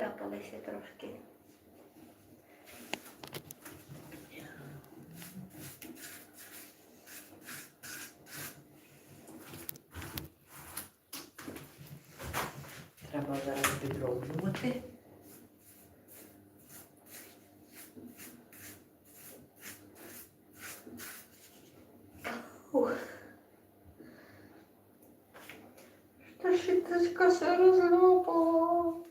Поляпалися трошки. Треба зараз підроблювати. Ух. Что ж это коса разлопала?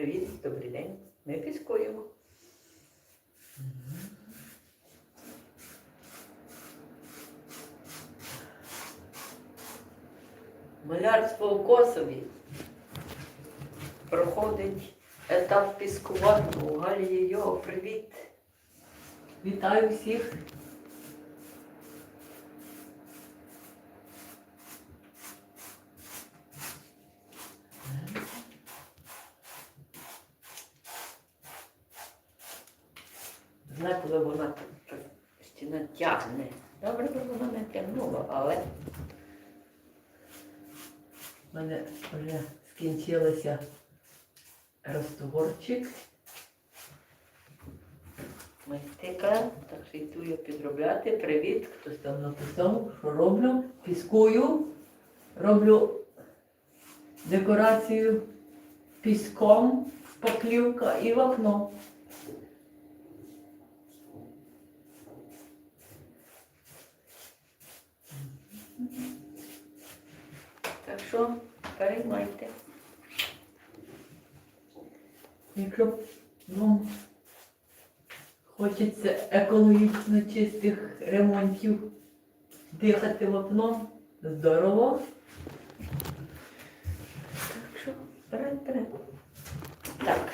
Привіт, добрий день. Ми піскуємо. Малярство у Косові проходить етап піскування. У Галі його привіт. Вітаю всіх. Знає, коли вона стіна тягне. Добре, би вона не тягнула, але в мене вже скінчилося розтворчик. Мастика, так що йду я підробляти. Привіт, хтось там написав, що роблю. Піскую, роблю декорацію піском, поклівка і в що переймайте. Якщо вам хочеться екологічно чистих ремонтів дихати в здорово. Так що вперед, вперед. Так,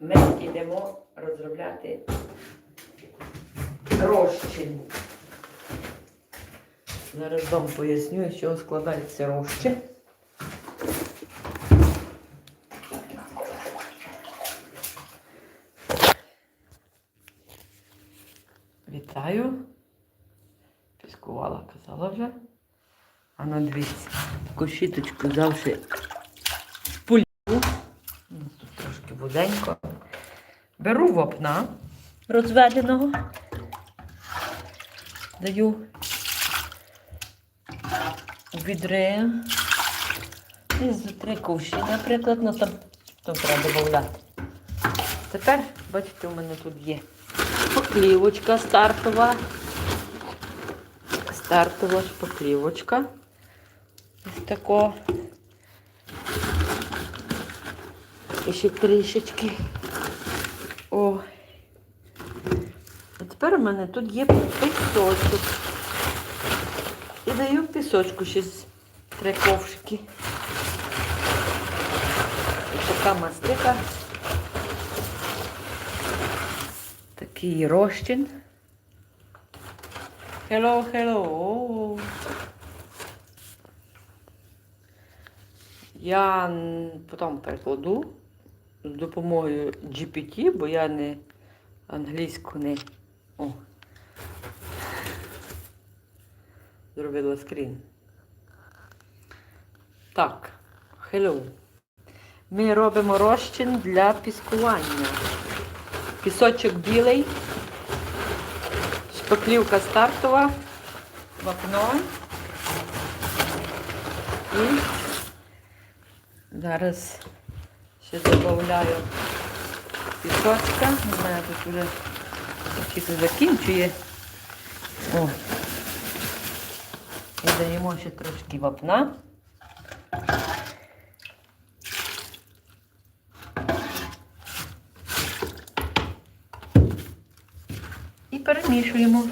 ми йдемо розробляти розчин. Зараз вам поясню, з чого складається розчин. Вітаю. Піскувала, казала вже. А ну дивіться, таку щіточку завжди полю. У нас тут трошки буденько. Беру вапна розведеного. Даю відри. І за три ковші, наприклад, ну там, там треба додати. Тепер, бачите, у мене тут є шпаклівочка стартова. Стартова шпаклівочка. Ось тако. І ще трішечки. О. А тепер у мене тут є пісочок. І даю пісочку ще три ковшики. Ось така мастика. Такий розчин. Hello, hello. Я потім перекладу з допомогою GPT, бо я не англійську не. О. Зробила скрін. Так, hello. Ми робимо розчин для піскування. Пісочок білий, шпаклівка стартова, вапно. І зараз ще додаю пісочка. У мене тут вже тільки закінчує. О. І даємо ще трошки вапна. І перемішуємо.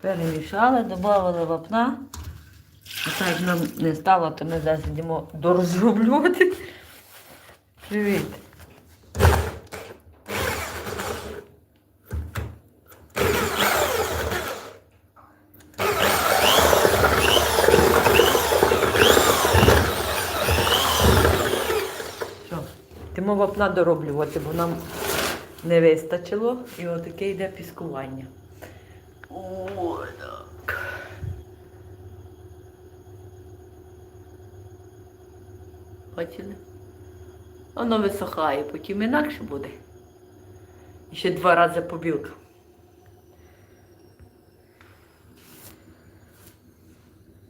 Перемішали, додали вапна. Так нам не стало, то ми зараз йдемо дорозроблювати. Привіт. Що? Йдемо вапна дороблювати, бо нам не вистачило. І отаке йде піскування. О, так. Бачили? Воно висохає, потім інакше буде. І ще два рази побілка.